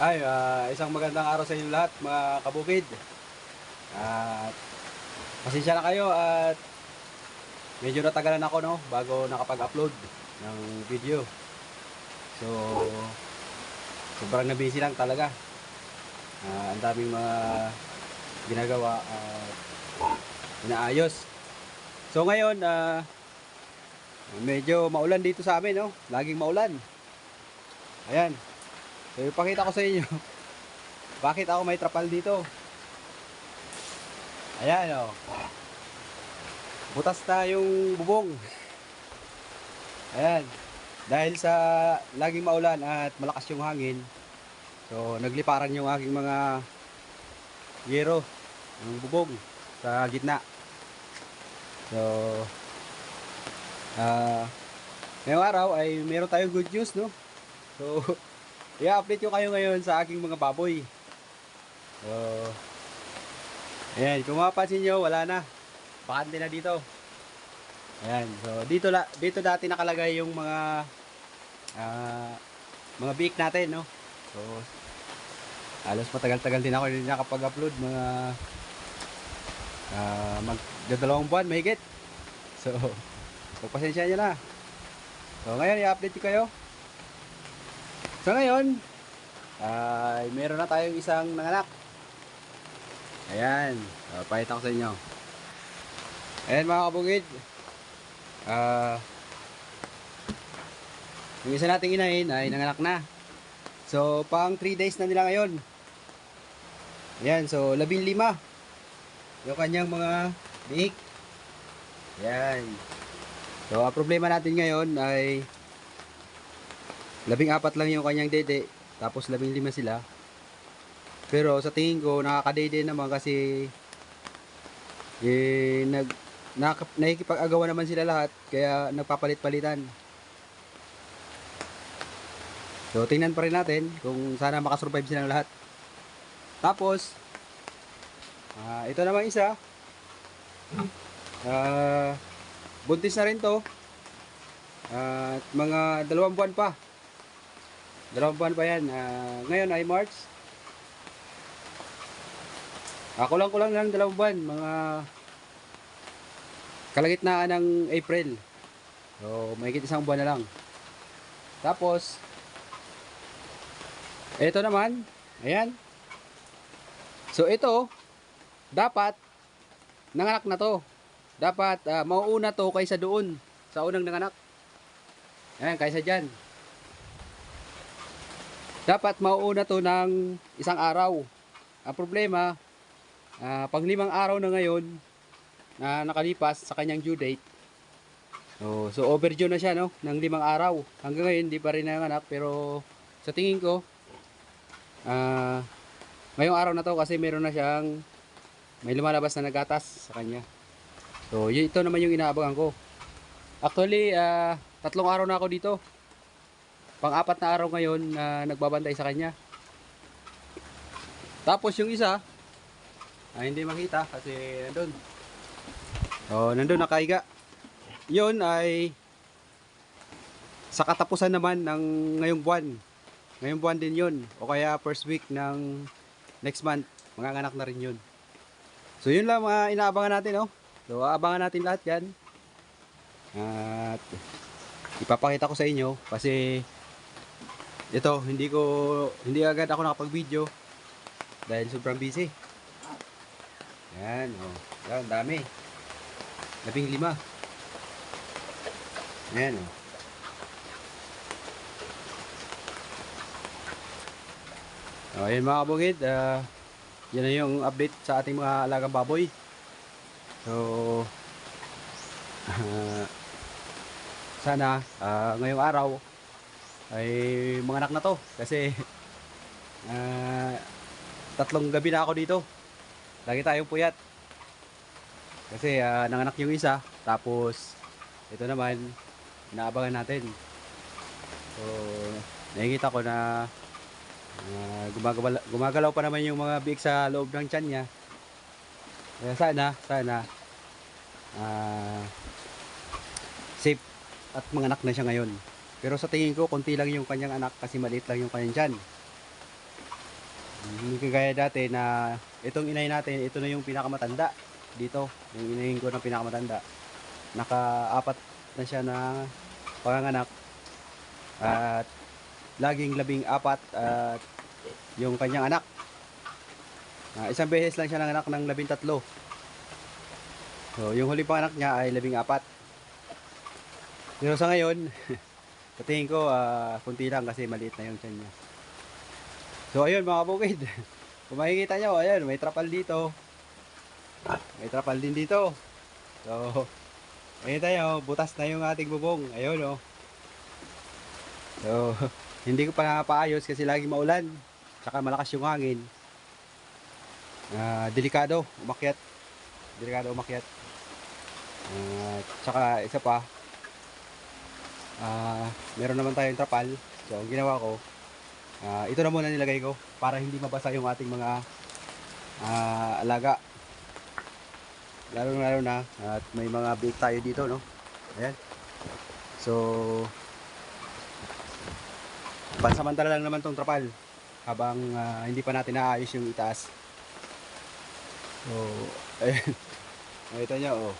Ay, ah, isang magandang araw sa inyo lahat, mga kabukid. At pasensya na kayo at medyo natagalan ako no bago nakapag-upload ng video. So sobrang na busy lang talaga. Ah, ang daming mga ginagawa at inaayos. So ngayon, ah, medyo maulan dito sa amin, no? Laging maulan. Ayan. So, ipakita ko sa inyo. Bakit ako may trapal dito? Ayan, oh. Butas na yung bubong. Ayan. Dahil sa laging maulan at malakas yung hangin, so nagliparan yung aking mga yero ng bubong sa gitna. So, ah, ngayong araw ay meron tayong good news, no? So, i-update ko kayo ngayon sa aking mga baboy. So, ayan, kung mapapansin nyo, wala na. Bakante na dito. Ayan, so dito, la, dito dati nakalagay yung mga ah, mga biik natin, no? So, alos matagal-tagal din ako hindi nakapag-upload mga ah, magdadalawang buwan, mahigit. So, pagpasensya nyo na. So, ngayon, i-update ko kayo. So ngayon, ay meron na tayong isang nanganak. Ayan, uh, pakita ko sa inyo. Ayan mga kabugid. Ah, yung isa nating inahin ay nanganak na. So, pang 3 days na nila ngayon. Ayan, so labing lima. Yung kanyang mga biik. Ayan. So, ang problema natin ngayon ay labing apat lang yung kanyang dede tapos labing lima sila. Pero sa tingin ko nakakadede naman kasi eh, nag nakap, nakikipag-agawan naman sila lahat kaya nagpapalit-palitan. So tingnan pa rin natin kung sana makasurvive silang lahat. Tapos ah, ito naman isa. Ah, buntis na rin to. At mga dalawang buwan pa Dalawang buwan pa yan. Ah, ngayon ay March. Ako lang ko lang dalawang buwan. Mga kalagitnaan ng April. So, mahigit isang buwan na lang. Tapos, ito naman. Ayan. So, ito, dapat, nanganak na to. Dapat, ah, mauuna to kaysa doon. Sa unang nanganak. Ayan, kaysa dyan. Dapat mauuna to ng isang araw. Ang problema, ah, pang limang araw na ngayon na nakalipas sa kanyang due date. So, so overdue na siya no ng limang araw. Hanggang ngayon hindi pa rin nanganak pero sa tingin ko ah ngayong araw na to kasi meron na siyang may lumalabas na nagatas sa kanya. So, ito naman yung inaabangan ko. Actually, ah, tatlong araw na ako dito pang-apat na araw ngayon na nagbabantay sa kanya. Tapos yung isa, ay hindi makita kasi nandun. Oh, nandun nakahiga. Yun ay sa katapusan naman ng ngayong buwan. Ngayong buwan din yun. O kaya first week ng next month. Manganganak na rin yun. So yun lang mga inaabangan natin. Oh. So aabangan natin lahat yan. At ipapakita ko sa inyo kasi ito, hindi ko hindi agad ako nakapag-video dahil sobrang busy. Yan, oh. Yan, dami. Labing lima. Yan, oh. Oh, ayun mga kabungid, ah, yan na yung update sa ating mga alagang baboy. So, ah, sana ah, ngayong araw ay mga anak na to. Kasi ah, tatlong gabi na ako dito. Lagi tayong puyat. Kasi ah, nanganak yung isa. Tapos ito naman naabangan natin. So nakikita ko na ah, gumagalaw, gumagalaw pa naman yung mga biik sa loob ng tiyan niya. Kaya sana sana ah, safe at mga anak na siya ngayon pero sa tingin ko, konti lang yung kanyang anak kasi maliit lang yung kanyang tiyan. Hindi kagaya dati na itong inay natin, ito na yung pinakamatanda dito. Yung inahin ko na pinakamatanda. Naka-apat na siya na panganganak. At laging labing apat at yung kanyang anak. Ah, isang beses lang siya nanganak ng labing tatlo. So, yung huli pang anak niya ay labing apat. Pero sa ngayon, sa tingin ko, ah, kunti lang kasi maliit na yung tiyan niya. So, ayun mga bukid. Kung makikita nyo, ayun, may trapal dito. May trapal din dito. So, ayun tayo, butas na yung ating bubong. Ayun, oh. So, hindi ko pa napaayos kasi lagi maulan. Tsaka malakas yung hangin. Ah, delikado, umakyat. Delikado umakyat. At tsaka isa pa, ah, meron naman tayong trapal. So, ang ginawa ko, ah, ito na muna nilagay ko para hindi mabasa yung ating mga ah, alaga. Lalo lalo na at may mga bake tayo dito, no? Ayan. So, pansamantala lang naman tong trapal habang ah, hindi pa natin naayos yung itaas. So, ayun. Nakita nyo, oh.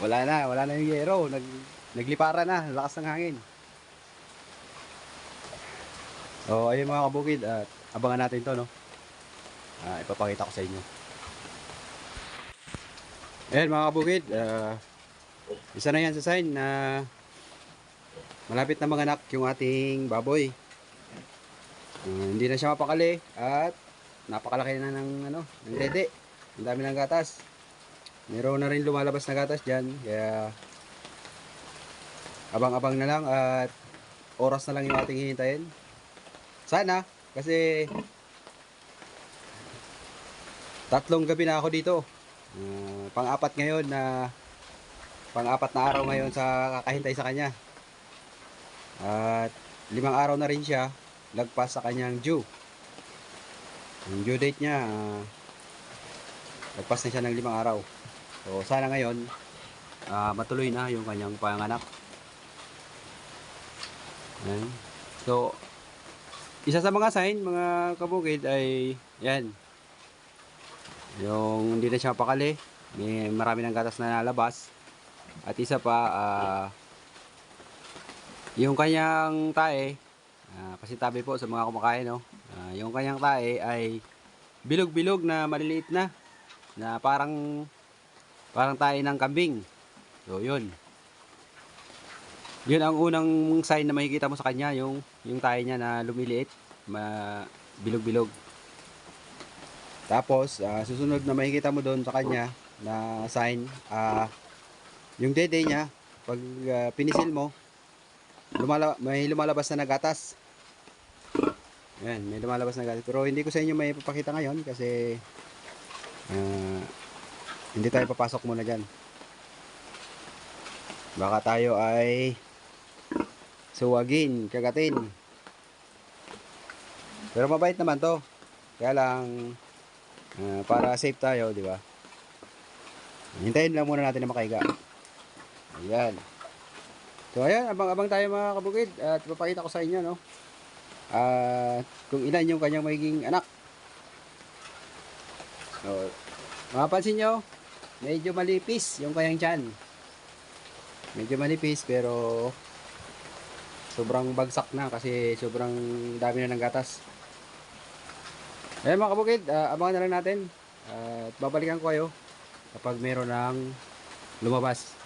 Wala na, wala na yung yero. Nag, naglipara na, lakas ng hangin. So, ayun mga kabukid, at abangan natin to, no? Ah, ipapakita ko sa inyo. Ayan mga kabukid, ah, isa na yan sa sign na malapit na manganak yung ating baboy. Ah, hindi na siya mapakali at napakalaki na ng ano, ng dede. Ang dami ng gatas. Meron na rin lumalabas na gatas dyan. Kaya abang-abang na lang at oras na lang yung ating hihintayin. Sana kasi tatlong gabi na ako dito. Ah, pang-apat ngayon na pang-apat na araw ngayon sa kakahintay sa kanya. At limang araw na rin siya lagpas sa kanyang due. Yung due date niya ah, lagpas na siya ng limang araw. So sana ngayon ah, matuloy na yung kanyang panganak. Ayan. So isa sa mga sign mga kabukid ay yan. Yung hindi na siya pakali. May marami ng gatas na nalabas. At isa pa ah, yung kanyang tae ah, kasi tabi po sa mga kumakain no. Ah, yung kanyang tae ay bilog-bilog na maliliit na na parang parang tae ng kambing. So, yun. Yun ang unang sign na makikita mo sa kanya, yung yung tae niya na lumiliit, bilog-bilog. Tapos, ah, susunod na makikita mo doon sa kanya na sign, ah, yung dede niya, pag ah, pinisil mo, lumala may lumalabas na nagatas. Ayan, may lumalabas na gatas. Pero hindi ko sa inyo may papakita ngayon kasi ah, hindi tayo papasok muna dyan. Baka tayo ay suwagin, kagatin. Pero mabait naman to. Kaya lang ah, para safe tayo, di ba? Hintayin lang muna natin na makahiga. Ayan. So ayan, abang-abang tayo mga kabukid at papakita ko sa inyo no. At kung ilan yung kanyang magiging anak. So, mapapansin nyo, medyo malipis yung kanyang tiyan. Medyo manipis pero sobrang bagsak na kasi sobrang dami na ng gatas. Ayan mga kabukid, ah, abangan na lang natin. at babalikan ko kayo kapag meron ng lumabas.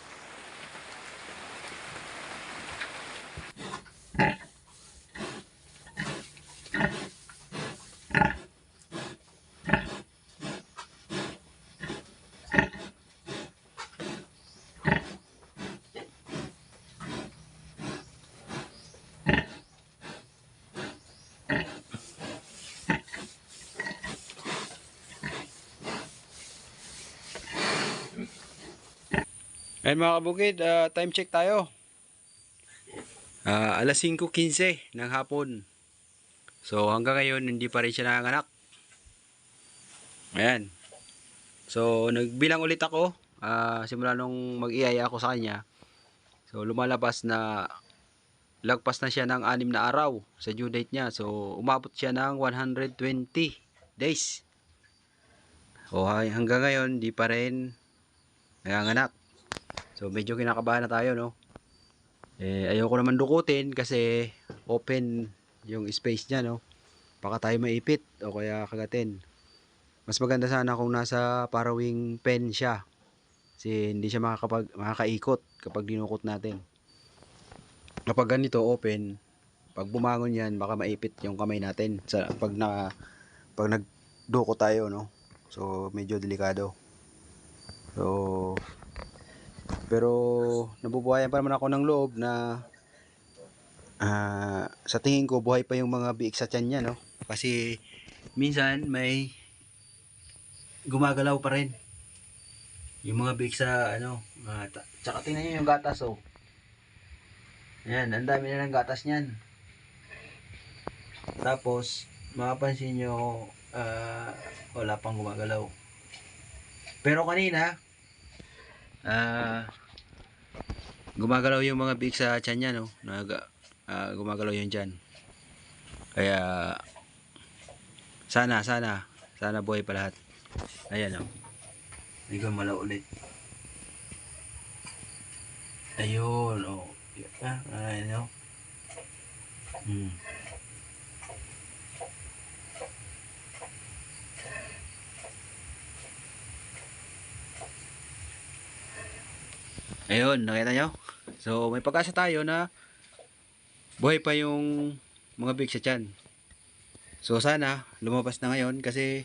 Ayan mga kabukid, ah, time check tayo. Ah, alas 5.15 ng hapon. So hanggang ngayon hindi pa rin siya nanganak. Ayan. So nagbilang ulit ako. ah, simula nung mag-iaya ako sa kanya. So lumalabas na lagpas na siya ng anim na araw sa due date niya. So umabot siya ng 120 days. O hanggang ngayon, di pa rin nanganganak. So medyo kinakabahan na tayo, no? Eh, ayoko naman dukutin kasi open yung space niya, no? Baka tayo maipit o kaya kagatin. Mas maganda sana kung nasa parawing pen siya. Kasi hindi siya makakapag, makakaikot kapag dinukot natin. Kapag ganito open, pag bumangon yan, baka maipit yung kamay natin sa pag na pag nagduko tayo, no. So medyo delikado. So pero nabubuhayan pa naman ako ng loob na ah, sa tingin ko buhay pa yung mga biik sa tiyan niya, no. Kasi minsan may gumagalaw pa rin. Yung mga biik sa ano, uh, tsaka tingnan niyo yung gatas oh. Ayan, ang dami na ng gatas niyan. Tapos, mapapansin nyo, ah, wala pang gumagalaw. Pero kanina, ah, gumagalaw yung mga big sa tiyan niya, no? Nag, ah, gumagalaw yung tiyan. Kaya, sana, sana, sana buhay pa lahat. Ayan, no? Hindi ko malaw ulit. Ayun, oh. Ah, ayun, no? Hmm. Ayun, nakita nyo? So, may pag-asa tayo na buhay pa yung mga big sa tiyan. So, sana lumabas na ngayon kasi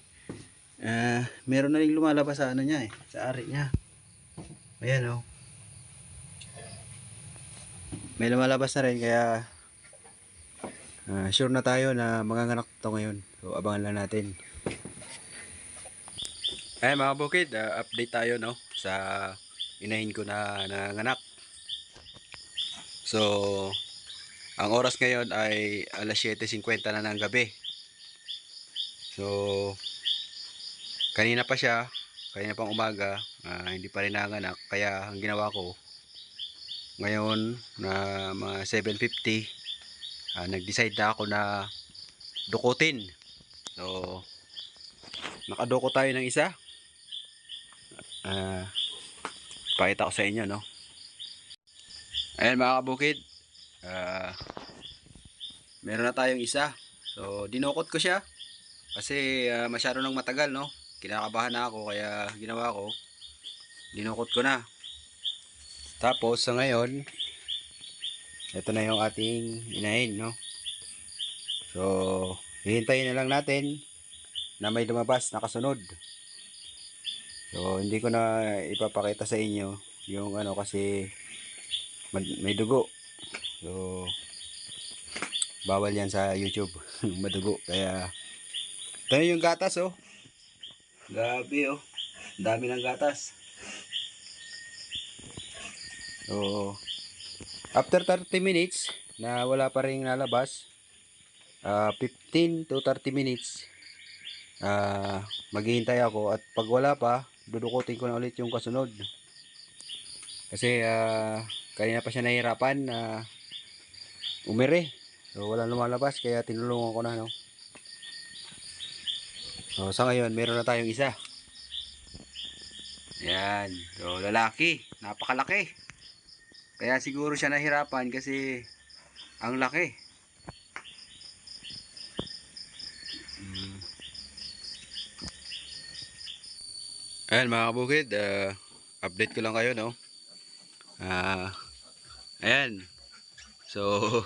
ah, meron na rin lumalabas sa ano niya eh, sa ari niya. Ayan oh. May lumalabas na rin kaya ah, sure na tayo na manganganak to ngayon. So, abangan lang natin. Ay mga bukid, ah, update tayo no sa inahin ko na nanganak. So, ang oras ngayon ay alas 7.50 na ng gabi. So, kanina pa siya, kanina pang umaga, ah, hindi pa rin nanganak. Kaya ang ginawa ko, ngayon na mga 7.50, ah, nag-decide na ako na dukutin. So, nakaduko tayo ng isa. Ah, pakita ko sa inyo no? Ayan mga kabukid. Ah meron na tayong isa. So dinukot ko siya kasi ah, masyado nang matagal no? Kinakabahan na ako kaya ginawa ko dinukot ko na. Tapos sa ngayon ito na yung ating inahin no? So hihintayin na lang natin na may lumabas na kasunod So, hindi ko na ipapakita sa inyo yung ano kasi may dugo. So, bawal yan sa YouTube. Madugo. Kaya, ito yung gatas oh. Gabi oh. Dami ng gatas. So, after 30 minutes na wala pa rin nalabas, ah 15 to 30 minutes, ah maghihintay ako at pag wala pa, dudukutin ko na ulit yung kasunod. Kasi ah kanina pa siya nahihirapan na umire. So wala lumalabas kaya tinulungan ko na no. So sa ngayon meron na tayong isa. Yan. So lalaki, napakalaki. Kaya siguro siya nahirapan kasi ang laki. Ayan mga kabukid, ah, update ko lang kayo no. Ah, ayan. So,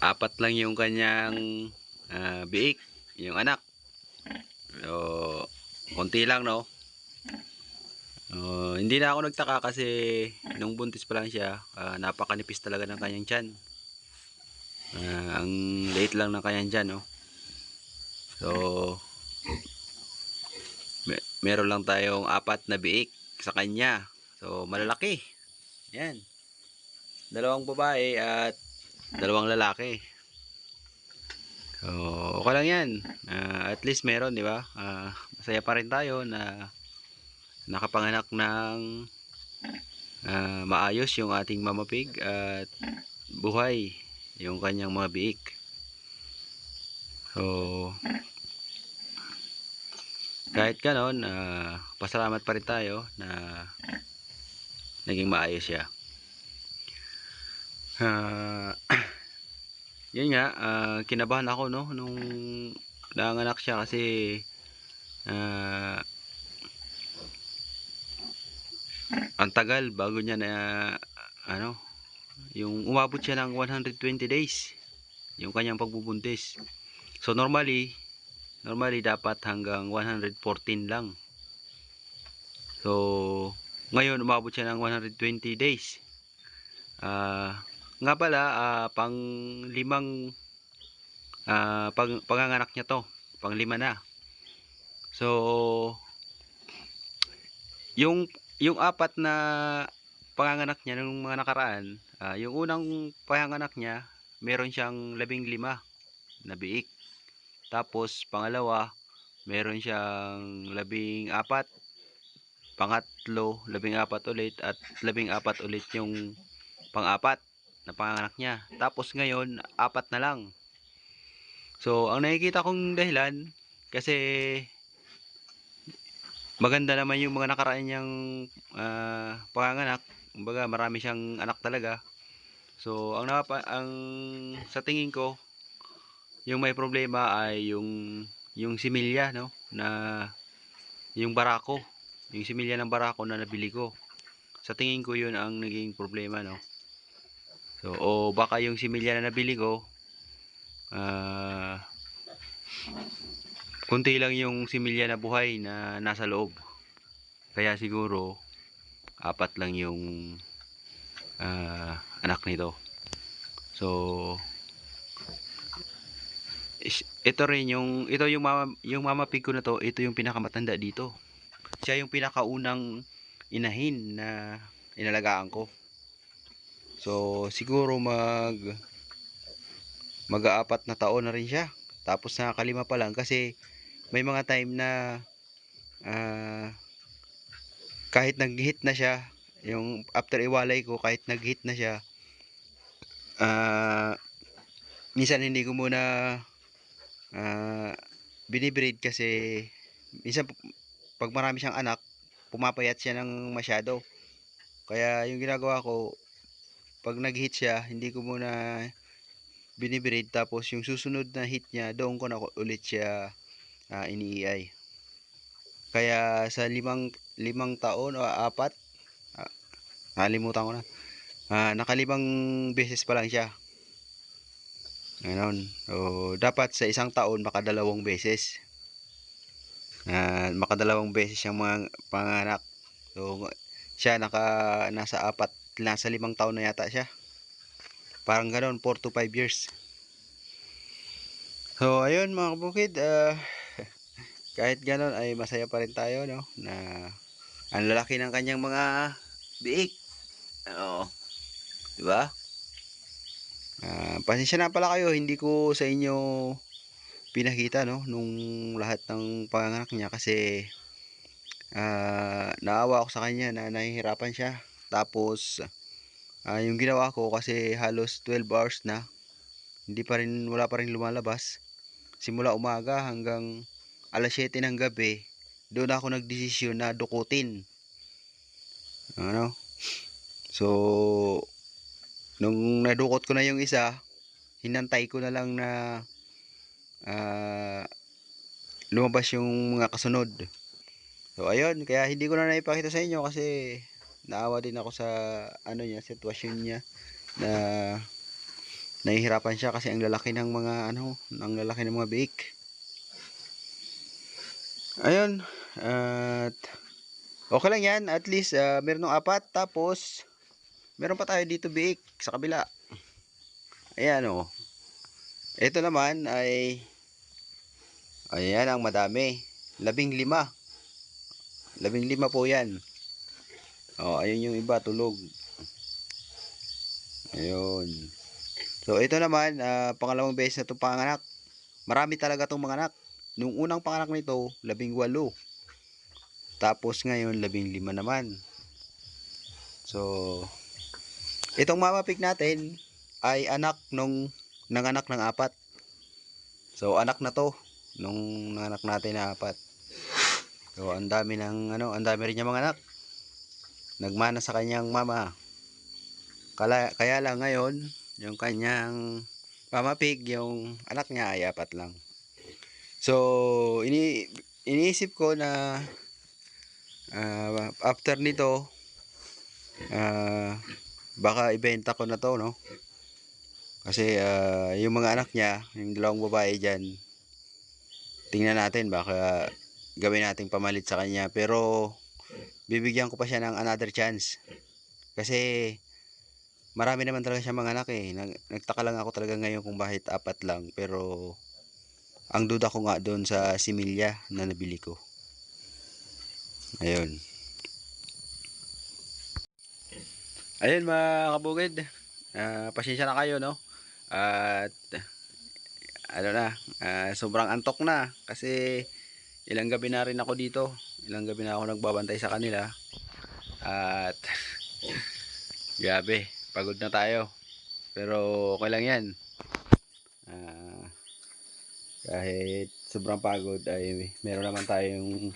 apat lang yung kanyang ah, biik, yung anak. So, konti lang no. Oh, hindi na ako nagtaka kasi nung buntis pa lang siya, ah, napakanipis talaga ng kanyang tiyan. Ah, ang late lang ng kanyang tiyan no. So, meron lang tayong apat na biik sa kanya. So, malalaki. Yan. Dalawang babae at dalawang lalaki. So, okay lang yan. Ah, at least meron, di ba? Ah, masaya pa rin tayo na nakapanganak ng ah, maayos yung ating mamapig at buhay yung kanyang mga biik. So, kahit ganon, ah, pasalamat pa rin tayo na naging maayos siya. Ah, yun nga, ah, kinabahan ako no nung nanganak siya kasi ah, ang tagal bago niya na ano yung umabot siya ng 120 days yung kanyang pagbubuntis so normally normally dapat hanggang 114 lang. So ngayon umabot siya ng 120 days. Ah nga pala ah, pang limang ah, pang, panganganak niya to. Pang lima na. So yung yung apat na panganganak niya nung mga nakaraan ah, yung unang panganganak niya meron siyang labing lima na biik tapos pangalawa meron siyang labing apat pangatlo labing apat ulit at labing apat ulit yung pang-apat na panganak niya. Tapos ngayon, apat na lang. So, ang nakikita kong dahilan, kasi maganda naman yung mga nakaraan niyang ah, panganganak. Kumbaga, marami siyang anak talaga. So, ang, napapa, ang sa tingin ko, yung may problema ay yung yung similya, no? Na yung barako. Yung similya ng barako na nabili ko. Sa tingin ko yun ang naging problema, no? So, o baka yung similya na nabili ko, ah, kunti lang yung similya na buhay na nasa loob. Kaya siguro, apat lang yung ah, anak nito. So, ito rin yung, ito yung mama, yung mama pig ko na to, ito yung pinakamatanda dito. Siya yung pinakaunang inahin na inalagaan ko. So, siguro mag mag-aapat na taon na rin siya. Tapos nakakalima pa lang kasi may mga time na ah, kahit nag-hit na siya, yung after iwalay ko, kahit nag-hit na siya, ah, minsan hindi ko muna ah, binibreed kasi minsan pag marami siyang anak, pumapayat siya ng masyado. Kaya yung ginagawa ko, pag nag-hit siya, hindi ko muna binibreed tapos yung susunod na hit niya, doon ko na ulit siya uh, ini-EI. Kaya sa limang limang taon o apat, ah, nakalimutan ko na. Ah, nakalimang beses pa lang siya. Ganon. So, dapat sa isang taon makadalawang beses. Ah, makadalawang beses siyang mga panganak. So, siya naka nasa apat nasa limang taon na yata siya. Parang ganoon, 4 to 5 years. So, ayun mga kabukid, ah, kahit ganoon ay masaya pa rin tayo, no? Na ang lalaki ng kanyang mga biik. Ano? Di ba? Ah, pasensya na pala kayo, hindi ko sa inyo pinakita, no? Nung lahat ng panganak niya kasi ah, naawa ako sa kanya na nahihirapan siya. Tapos, ah, yung ginawa ko kasi halos 12 hours na, hindi pa rin, wala pa rin lumalabas. Simula umaga hanggang alas 7 ng gabi, doon ako nagdesisyon na dukutin. Ano? So, nung nadukot ko na yung isa, hinantay ko na lang na ah, lumabas yung mga kasunod. So, ayun, kaya hindi ko na naipakita sa inyo kasi naawa din ako sa ano niya, sitwasyon niya na nahihirapan siya kasi ang lalaki ng mga ano, ang lalaki ng mga biik. Ayun, at okay lang yan, at least ah, meron apat tapos meron pa tayo dito biik sa kabila. Ayan oh. Ito naman ay ayan ang madami. Labing lima. Labing lima po yan. Oh, ayun yung iba tulog. Ayun. So ito naman ah, pangalawang beses na itong panganak. Marami talaga itong mga anak. Nung unang panganak nito, labing walo. Tapos ngayon, labing lima naman. So, itong mama pig natin ay anak nung nanganak ng apat. So anak na to nung anak natin na apat. So ang dami ng ano, ang dami rin niya mga anak. Nagmana sa kanyang mama. Kala, kaya lang ngayon, yung kanyang mama pig, yung anak niya ay apat lang. So ini iniisip ko na ah, after nito ah, baka ibenta ko na to no? Kasi ah, yung mga anak niya yung dalawang babae dyan tingnan natin baka gawin nating pamalit sa kanya. Pero bibigyan ko pa siya ng another chance. Kasi marami naman talaga siya mga anak eh. Nag, nagtaka lang ako talaga ngayon kung bakit apat lang. Pero ang duda ko nga doon sa similya na nabili ko. Ayun ayun mga kabugid. Ah, pasensya na kayo no? At ano na ah, sobrang antok na. Kasi ilang gabi na rin ako dito. Ilang gabi na ako nagbabantay sa kanila. At grabe pagod na tayo. Pero okay lang yan. Ah, kahit sobrang pagod ay meron naman tayong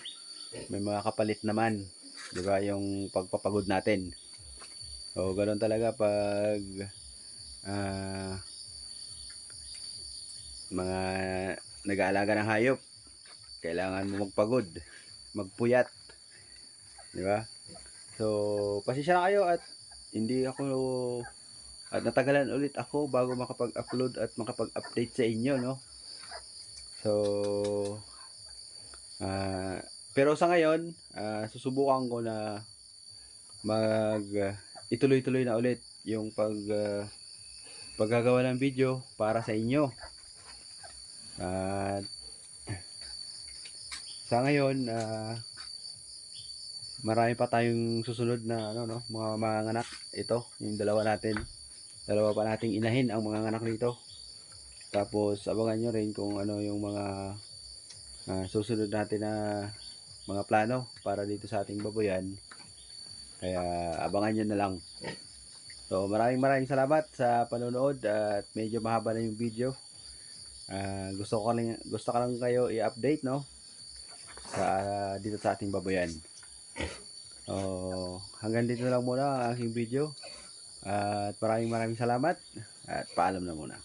may mga kapalit naman. Di ba yung pagpapagod natin o ganoon talaga pag ah, mga nag-aalaga ng hayop kailangan mo magpagod magpuyat di ba? So pasensya na kayo at hindi ako at natagalan ulit ako bago makapag-upload at makapag-update sa inyo no? So ah, pero sa ngayon ah, susubukan ko na mag ah, ituloy-tuloy na ulit yung pag ah, paggagawa ng video para sa inyo. At sa ngayon ah, marami pa tayong susunod na ano no mga mga anak ito yung dalawa natin. Dalawa pa nating inahin ang mga anak nito tapos abangan nyo rin kung ano yung mga ah, susunod natin na mga plano para dito sa ating baboyan kaya abangan nyo na lang so maraming maraming salamat sa panonood at medyo mahaba na yung video Ah, gusto ko lang gusto ko lang kayo i-update no sa dito sa ating baboyan. Oh, hanggang dito lang muna ang aking video. At maraming maraming salamat at paalam na muna.